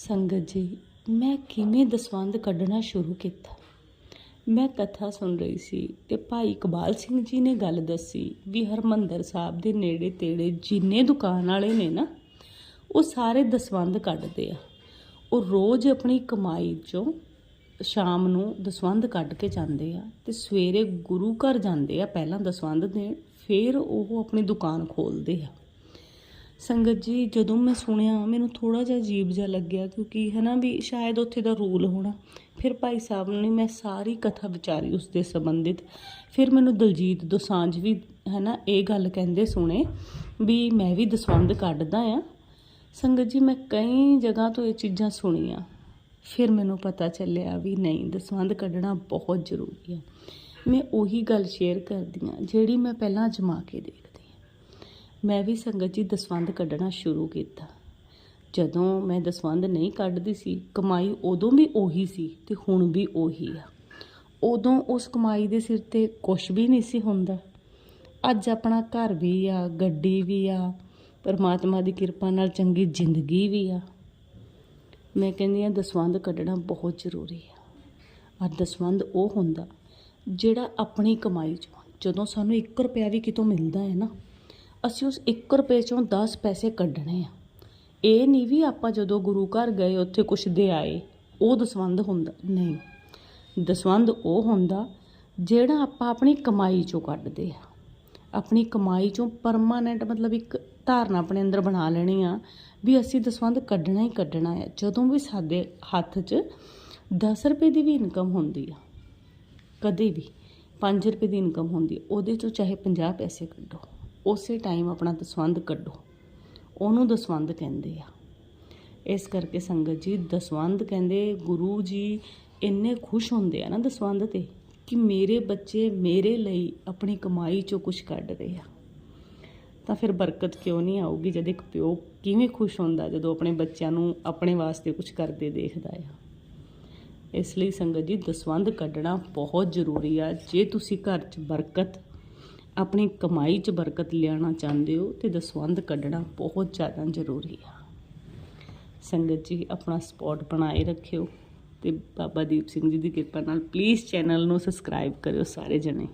ਸੰਗਤ ਜੀ, ਮੈਂ ਕਿਵੇਂ ਦਸਵੰਧ ਕੱਢਣਾ ਸ਼ੁਰੂ ਕੀਤਾ? ਮੈਂ ਕਥਾ ਸੁਣ ਰਹੀ ਸੀ ਤੇ ਭਾਈ ਇਕਬਾਲ ਸਿੰਘ ਜੀ ਨੇ ਗੱਲ ਦੱਸੀ ਵੀ ਹਰਮੰਦਰ ਸਾਹਿਬ ਦੇ ਨੇੜੇ ਤੇੜੇ ਜਿੰਨੇ ਦੁਕਾਨ ਵਾਲੇ ਨੇ ਨਾ, ਉਹ ਸਾਰੇ ਦਸਵੰਧ ਕੱਢਦੇ ਆ। ਉਹ ਰੋਜ਼ ਆਪਣੀ ਕਮਾਈ ਚੋਂ ਸ਼ਾਮ ਨੂੰ ਦਸਵੰਧ ਕੱਢ ਕੇ ਜਾਂਦੇ ਆ ਤੇ ਸਵੇਰੇ ਗੁਰੂ ਘਰ ਜਾਂਦੇ ਆ ਪਹਿਲਾਂ ਦਸਵੰਧ ਦੇਣ, ਫਿਰ ਉਹ ਆਪਣੀ ਦੁਕਾਨ ਖੋਲਦੇ ਆ। ਸੰਗਤ ਜੀ, ਜਦੋਂ ਮੈਂ ਸੁਣਿਆ, ਮੈਨੂੰ ਥੋੜਾ ਜਿਹਾ ਅਜੀਬ ਜਿਹਾ ਲੱਗਿਆ ਕਿਉਂਕਿ ਹੈ ਨਾ ਵੀ ਸ਼ਾਇਦ ਉੱਥੇ ਦਾ ਰੂਲ ਹੋਣਾ। ਫਿਰ ਭਾਈ ਸਾਹਿਬ ਨੇ ਮੈਂ ਸਾਰੀ ਕਥਾ ਵਿਚਾਰੀ ਉਸ ਦੇ ਸੰਬੰਧਿਤ। ਫਿਰ ਮੈਨੂੰ ਦਲਜੀਤ ਦੋਸਾਂਝ ਵੀ ਹੈ ਨਾ ਇਹ ਗੱਲ ਕਹਿੰਦੇ ਸੁਣੇ ਵੀ ਮੈਂ ਵੀ ਦਸਵੰਧ ਕੱਢਦਾ ਆ। ਸੰਗਤ ਜੀ, ਮੈਂ ਕਈ ਜਗ੍ਹਾ ਤੋਂ ਇਹ ਚੀਜ਼ਾਂ ਸੁਣੀਆਂ। ਫਿਰ ਮੈਨੂੰ ਪਤਾ ਚੱਲਿਆ ਵੀ ਨਹੀਂ, ਦਸਵੰਧ ਕੱਢਣਾ ਬਹੁਤ ਜ਼ਰੂਰੀ ਆ। ਮੈਂ ਉਹੀ ਗੱਲ ਸ਼ੇਅਰ ਕਰਦੀ ਹਾਂ ਜਿਹੜੀ ਮੈਂ ਪਹਿਲਾਂ ਅਜਮਾ ਕੇ ਦੇਖਦੀ ਮੈਂ ਵੀ ਸੰਗਤ ਜੀ ਦਸਵੰਧ ਕੱਢਣਾ ਸ਼ੁਰੂ ਕੀਤਾ। ਜਦੋਂ ਮੈਂ ਦਸਵੰਧ ਨਹੀਂ ਕੱਢਦੀ ਸੀ, ਕਮਾਈ ਉਦੋਂ ਵੀ ਉਹੀ ਸੀ ਤੇ ਹੁਣ ਵੀ ਉਹੀ ਆ। ਉਦੋਂ ਉਸ ਕਮਾਈ ਦੇ ਸਿਰ ਤੇ ਕੁਝ ਵੀ ਨਹੀਂ ਸੀ ਹੁੰਦਾ। ਅੱਜ ਆਪਣਾ ਘਰ ਵੀ ਆ, ਗੱਡੀ ਵੀ ਆ, ਪਰਮਾਤਮਾ ਦੀ ਕਿਰਪਾ ਨਾਲ ਚੰਗੀ ਜ਼ਿੰਦਗੀ ਵੀ ਆ। ਮੈਂ ਕਹਿੰਦੀ ਆ ਦਸਵੰਧ ਕੱਢਣਾ ਬਹੁਤ ਜ਼ਰੂਰੀ ਆ। ਆ ਦਸਵੰਧ ਉਹ ਹੁੰਦਾ ਜਿਹੜਾ ਆਪਣੀ ਕਮਾਈ ਚੋਂ ਜਦੋਂ ਸਾਨੂੰ 1 ਰੁਪਿਆ ਵੀ ਕਿਤੋਂ ਮਿਲਦਾ ਹੈ ਨਾ ਅਸੀਂ ਉਸ 1 ਰੁਪਏ ਚੋਂ 10 ਪੈਸੇ ਕੱਢਣੇ ਆ। ਇਹ ਨਹੀਂ ਵੀ ਆਪਾਂ ਜਦੋਂ ਗੁਰੂ ਘਰ ਗਏ, ਉੱਥੇ ਕੁਛ ਦੇ ਆਏ, ਉਹ ਦਸਵੰਧ ਹੁੰਦਾ। ਨਹੀਂ, ਦਸਵੰਧ ਉਹ ਹੁੰਦਾ ਜਿਹੜਾ ਆਪਾਂ ਆਪਣੀ ਕਮਾਈ ਚੋਂ ਕੱਢਦੇ ਆ। ਆਪਣੀ ਕਮਾਈ ਚੋਂ ਪਰਮਾਨੈਂਟ ਮਤਲਬ ਇੱਕ ਧਾਰਨਾ ਆਪਣੇ ਅੰਦਰ ਬਣਾ ਲੈਣੀ ਆ ਵੀ ਅਸੀਂ ਦਸਵੰਧ ਕੱਢਣਾ ਹੀ ਕੱਢਣਾ ਹੈ ਜਦੋਂ ਵੀ ਸਾਡੇ ਹੱਥ 'ਚ 10 ਰੁਪਏ ਦੀ ਵੀ ਇਨਕਮ ਹੁੰਦੀ ਆ, ਕਦੇ ਵੀ 5 ਰੁਪਏ ਦੀ ਇਨਕਮ ਹੁੰਦੀ ਉਹਦੇ ਚੋਂ ਚਾਹੇ 50 ਪੈਸੇ ਕੱਢੋ। ਉਸੇ ਟਾਈਮ ਆਪਣਾ ਦਸਵੰਧ ਕੱਢੋ। ਉਹਨੂੰ ਦਸਵੰਧ ਕਹਿੰਦੇ ਆ। ਇਸ ਕਰਕੇ ਸੰਗਤ ਜੀ ਦਸਵੰਧ ਕਹਿੰਦੇ, ਗੁਰੂ ਜੀ ਇੰਨੇ ਖੁਸ਼ ਹੁੰਦੇ ਆ ਨਾ ਦਸਵੰਧ ਤੇ ਕਿ ਮੇਰੇ ਬੱਚੇ ਮੇਰੇ ਲਈ ਆਪਣੀ ਕਮਾਈ ਚੋਂ ਕੁਝ ਕੱਢ ਰਹੇ ਆ। ਤਾਂ ਫਿਰ ਬਰਕਤ ਕਿਉਂ ਨਹੀਂ ਆਊਗੀ ਜਦ ਇੱਕ ਪਿਓ ਕਿਵੇਂ ਖੁਸ਼ ਹੁੰਦਾ ਜਦੋਂ ਆਪਣੇ ਬੱਚਿਆਂ ਨੂੰ ਆਪਣੇ ਵਾਸਤੇ ਕੁਝ ਕਰਦੇ ਦੇਖਦਾ ਆ। ਇਸ ਲਈ ਸੰਗਤ ਜੀ ਦਸਵੰਧ ਕੱਢਣਾ ਬਹੁਤ ਜ਼ਰੂਰੀ ਆ। ਜੇ ਤੁਸੀਂ ਘਰ 'ਚ ਬਰਕਤ ਆਪਣੀ ਕਮਾਈ 'ਚ ਬਰਕਤ ਲਿਆਉਣਾ ਚਾਹੁੰਦੇ ਹੋ ਤੇ ਦਸਵੰਧ ਕੱਢਣਾ ਬਹੁਤ ਜ਼ਿਆਦਾ ਜ਼ਰੂਰੀ ਆ। ਸੰਗਤ ਜੀ, ਆਪਣਾ ਸਪੋਟ ਬਣਾਏ ਰੱਖਿਓ ਤੇ ਬਾਬਾ ਦੀਪ ਸਿੰਘ ਜੀ ਦੀ ਕਿਰਪਾ ਨਾਲ ਪਲੀਜ਼ ਚੈਨਲ ਨੂੰ ਸਬਸਕ੍ਰਾਈਬ ਕਰਿਓ ਸਾਰੇ ਜਣੇ।